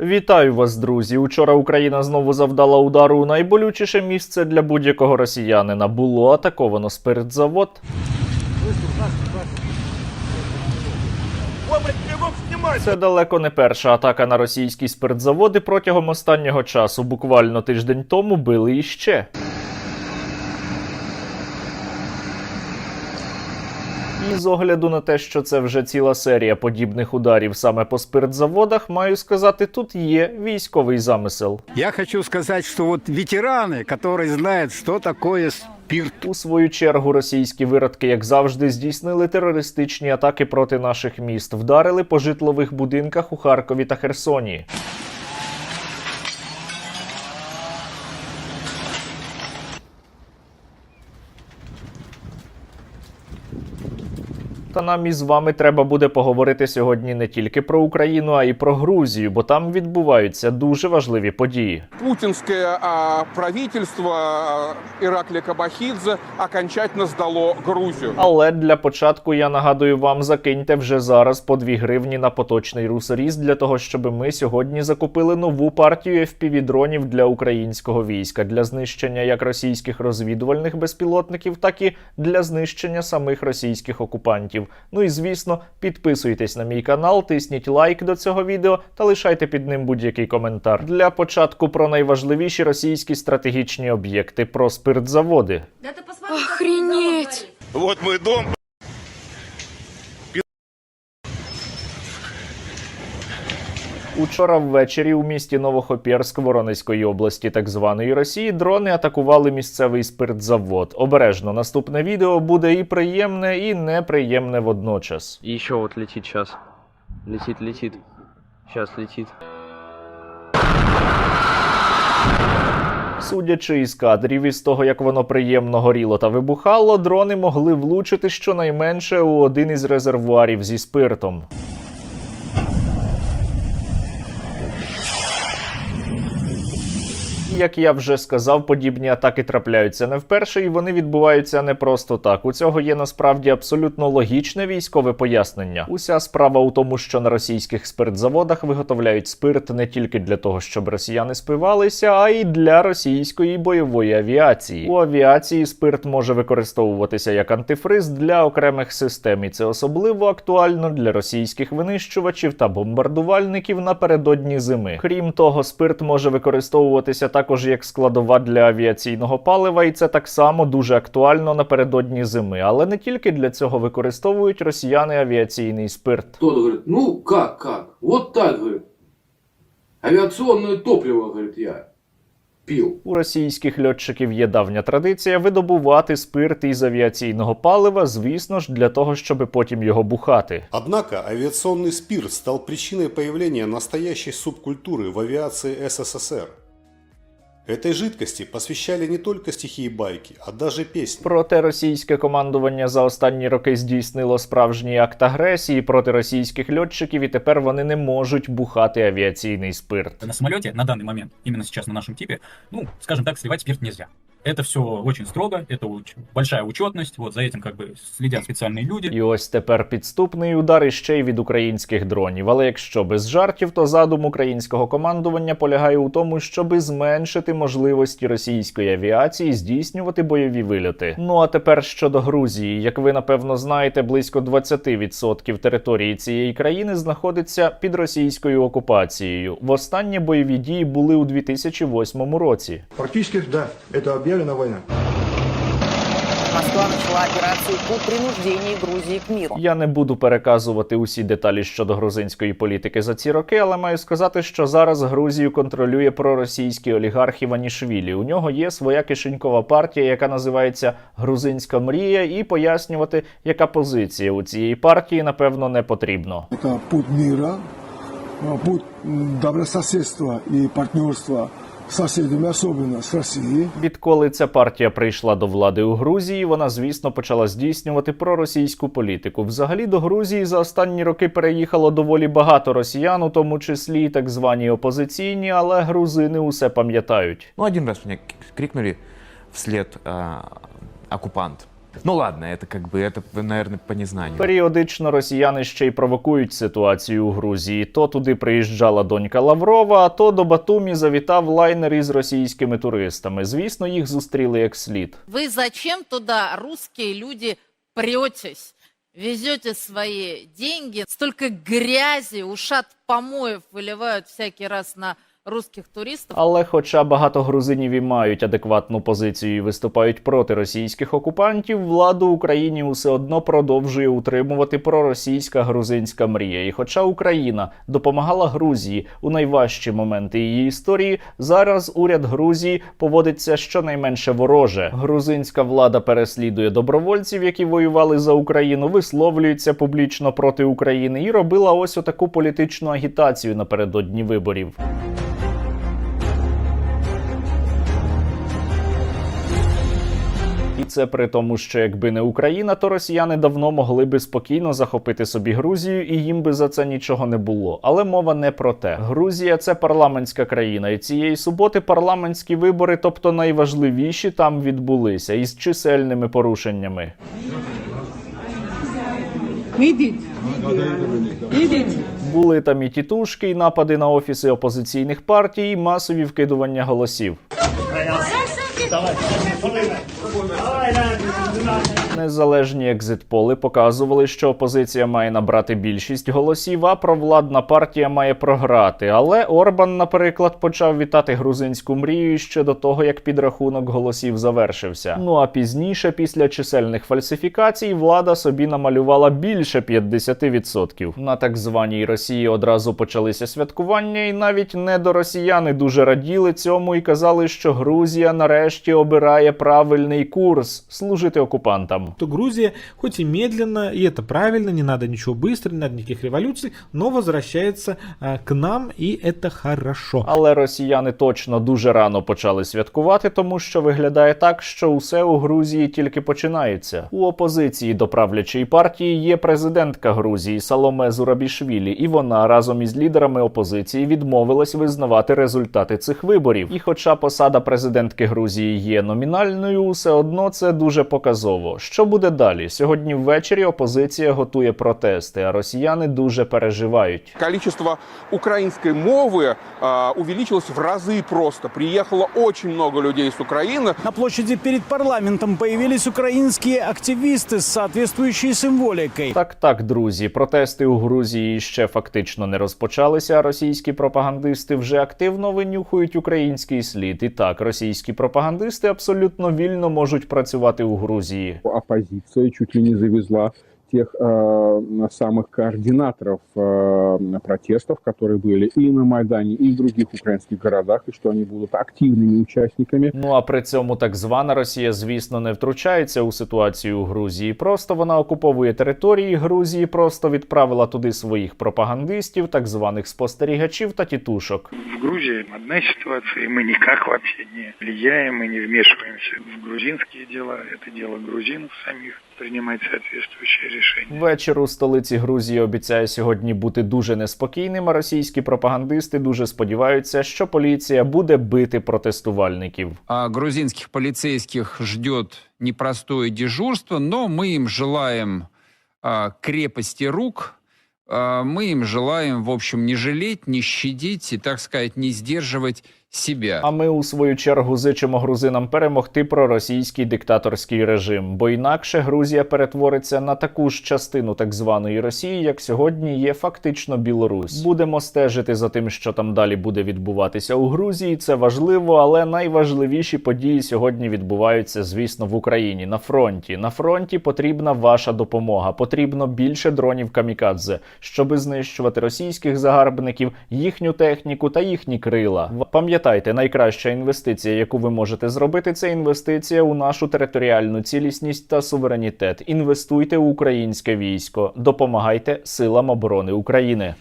Вітаю вас, друзі! Учора Україна знову завдала удару у найболючіше місце для будь-якого росіянина. Було атаковано спиртзавод. Це далеко не перша атака на російські спиртзаводи протягом останнього часу. Буквально тиждень тому били іще. І з огляду на те, що це вже ціла серія подібних ударів саме по спиртзаводах, маю сказати, тут є військовий замисел. Я хочу сказать, что вот ветераны, которые знают, что такое спирт, У свою чергу російські виродки, як завжди, здійснили терористичні атаки проти наших міст, вдарили по житлових будинках у Харкові та Херсоні. Та нам із вами треба буде поговорити сьогодні не тільки про Україну, а й про Грузію, бо там відбуваються дуже важливі події. путинское а, правительство а, Ираклия Кабахидзе окончательно сдало Грузию. Але для початку я нагадую вам, закиньте вже зараз по 2 гривні на поточний русоріз для того, щоб ми сьогодні закупили нову партію FPV-дронів для українського війська для знищення як російських розвідувальних безпілотників, так і для знищення самих російських окупантів. Ну і звісно, підписуйтесь на мій канал, тисніть лайк до цього відео та лишайте під ним будь-який коментар. Для початку про найважливіші російські стратегічні об'єкти, про спиртзаводи. Охренеть! Вот мой дом. Учора ввечері у місті Новохопєрськ Воронезької області, так званої Росії, дрони атакували місцевий спиртзавод. Обережно наступне відео буде і приємне, і неприємне водночас. И еще вот летит сейчас. Летит, летит. Сейчас летит. Судячи із кадрів із того, як воно приємно горіло та вибухало, дрони могли влучити щонайменше у один із резервуарів зі спиртом. Як я вже сказав, подібні атаки трапляються не вперше, і вони відбуваються не просто так. У цього є насправді абсолютно логічне військове пояснення. Уся справа у тому, що на російських спиртзаводах виготовляють спирт не тільки для того, щоб росіяни спивалися, а й для російської бойової авіації. У авіації спирт може використовуватися як антифриз для окремих систем, і це особливо актуально для російських винищувачів та бомбардувальників напередодні зими. Крім того, спирт може використовуватися також як складова для авіаційного палива, і це так само дуже актуально напередодні зими. Але не тільки для цього використовують росіяни авіаційний спирт. Кто-то говорит, ну как, как? Вот так, говорит. Авиационное топливо, говорит, я пил. У російських льотчиків є давня традиція видобувати спирт із авіаційного палива, звісно ж, для того, щоб потім його бухати. Однако авиационный спирт стал причиной появления настоящей субкультуры в авиации СССР. Этой жидкости посвящали не только стихи і байки, а даже пісні. Проте російське командування за останні роки здійснило справжній акт агресії проти російських льотчиків, і тепер вони не можуть бухати авіаційний спирт. На самоліті на даний момент, іменно сейчас на нашому типі, ну, скажем так, сливати спирт нельзя. Это все очень строго, это уч- большая учетность, вот за этим как бы следят специальные люди. І ось тепер підступний удар іще й від українських дронів. Але якщо без жартів, то задум українського командування полягає у тому, щоби зменшити можливості російської авіації здійснювати бойові вильоти. Ну а тепер щодо Грузії, як ви напевно знаєте, близько 20% території цієї країни знаходиться під російською окупацією. Востаннє бойові дії були у 2008 році. Практически, да, это объявлена война. Москва начала операцию по принуждению Грузии к миру. Я не буду переказувати усі деталі щодо грузинської політики за ці роки, але маю сказати, що зараз Грузію контролює проросійський олігарх Іванішвілі. У нього є своя кишенькова партія, яка називається Грузинська мрія, і пояснювати, яка позиція у цієї партії, напевно, не потрібно. Это путь мира, а, путь м, добрососедства и партнерства с особливо з с Россией. Відколи ця партія прийшла до влади у Грузії, вона, звісно, почала здійснювати проросійську політику. Взагалі до Грузії за останні роки переїхало доволі багато росіян, у тому числі і так звані опозиційні, але грузини усе пам'ятають. Ну, один раз мені крикнули вслід а, оккупант. Ну ладно, это как бы, это, наверное, по незнанию. Періодично росіяни ще й провокують ситуацію у Грузії. То туди приїжджала донька Лаврова, а то до Батумі завітав лайнер із російськими туристами. Звісно, їх зустріли як слід. Вы зачем туда, русские люди, претесь? Везете свои деньги, столько грязи, ушат помоев выливают всякий раз на русских туристов. Але, хоча багато грузинів і мають адекватну позицію і виступають проти російських окупантів, владу Україні усе одно продовжує утримувати проросійська грузинська мрія. І хоча Україна допомагала Грузії у найважчі моменти її історії, зараз уряд Грузії поводиться щонайменше вороже. Грузинська влада переслідує добровольців, які воювали за Україну, висловлюється публічно проти України і робила ось отаку політичну агітацію напередодні виборів. Це при тому, що якби не Україна, то росіяни давно могли би спокійно захопити собі Грузію, і їм би за це нічого не було. Але мова не про те. Грузія це парламентська країна, і цієї суботи парламентські вибори, тобто найважливіші, там відбулися із чисельними порушеннями. Були там і тітушки, і напади на офіси опозиційних партій, і масові вкидування голосів. Tao này, con lên này. Rồi, này. Незалежні екзитполи показували, що опозиція має набрати більшість голосів, а провладна партія має програти. Але Орбан, наприклад, почав вітати грузинську мрію ще до того, як підрахунок голосів завершився. Ну а пізніше, після чисельних фальсифікацій, влада собі намалювала більше 50%. На так званій Росії одразу почалися святкування, і навіть недоросіяни дуже раділи цьому і казали, що Грузія нарешті обирає правильний курс служити окупантам то Грузия, хоть и медленно, и это правильно, не надо ничего быстро, не надо никаких революций, но возвращается а, к нам, и это хорошо. Але росіяни точно дуже рано почали святкувати, тому що виглядає так, що усе у Грузії тільки починається. У опозиції до правлячої партії є президентка Грузії Саломе Зурабішвілі, і вона разом із лідерами опозиції відмовилась визнавати результати цих виборів. І хоча посада президентки Грузії є номінальною, усе одно це дуже показово. Що буде далі? Сьогодні ввечері опозиція готує протести, а росіяни дуже переживають. Количество украинской мовы а, увеличилось в разы просто. Приехало очень много людей с Украины. На площади перед парламентом появились украинские активисты с соответствующей символикой. Так, так, друзі, протести у Грузії ще фактично не розпочалися. а Російські пропагандисти вже активно винюхують український слід. І так, російські пропагандисти абсолютно вільно можуть працювати у Грузії. оппозиция чуть ли не завезла тех э, самых координаторов э, протестов, которые были и на Майдане, и в других украинских городах, и что они будут активными участниками. Ну а при цьому так звана Росія, звісно, не втручається у ситуацію у Грузії. Просто вона окуповує території Грузії, просто відправила туди своїх пропагандистів, так званих спостерігачів та тітушок. В Грузии одна ситуация, и мы никак вообще не влияем и не вмешиваемся в грузинские дела. Это дело грузинов самих принимать соответствующие решения. Вечір у столиці Грузії обіцяє сьогодні бути дуже неспокійним. А російські пропагандисти дуже сподіваються, що поліція буде бити протестувальників. А грузинских полицейских ждет непростое дежурство, но мы им желаем а, крепости рук, а, мы им желаем, в общем, не жалеть, не щадить и, так сказать, не сдерживать себя. А ми у свою чергу зичимо грузинам перемогти проросійський диктаторський режим, бо інакше Грузія перетвориться на таку ж частину так званої Росії, як сьогодні є фактично Білорусь. Будемо стежити за тим, що там далі буде відбуватися у Грузії. Це важливо, але найважливіші події сьогодні відбуваються, звісно, в Україні на фронті. На фронті потрібна ваша допомога. Потрібно більше дронів камікадзе, щоби знищувати російських загарбників, їхню техніку та їхні крила. В- Пам'ятайте, найкраща інвестиція, яку ви можете зробити, це інвестиція у нашу територіальну цілісність та суверенітет. Інвестуйте у українське військо, допомагайте силам оборони України.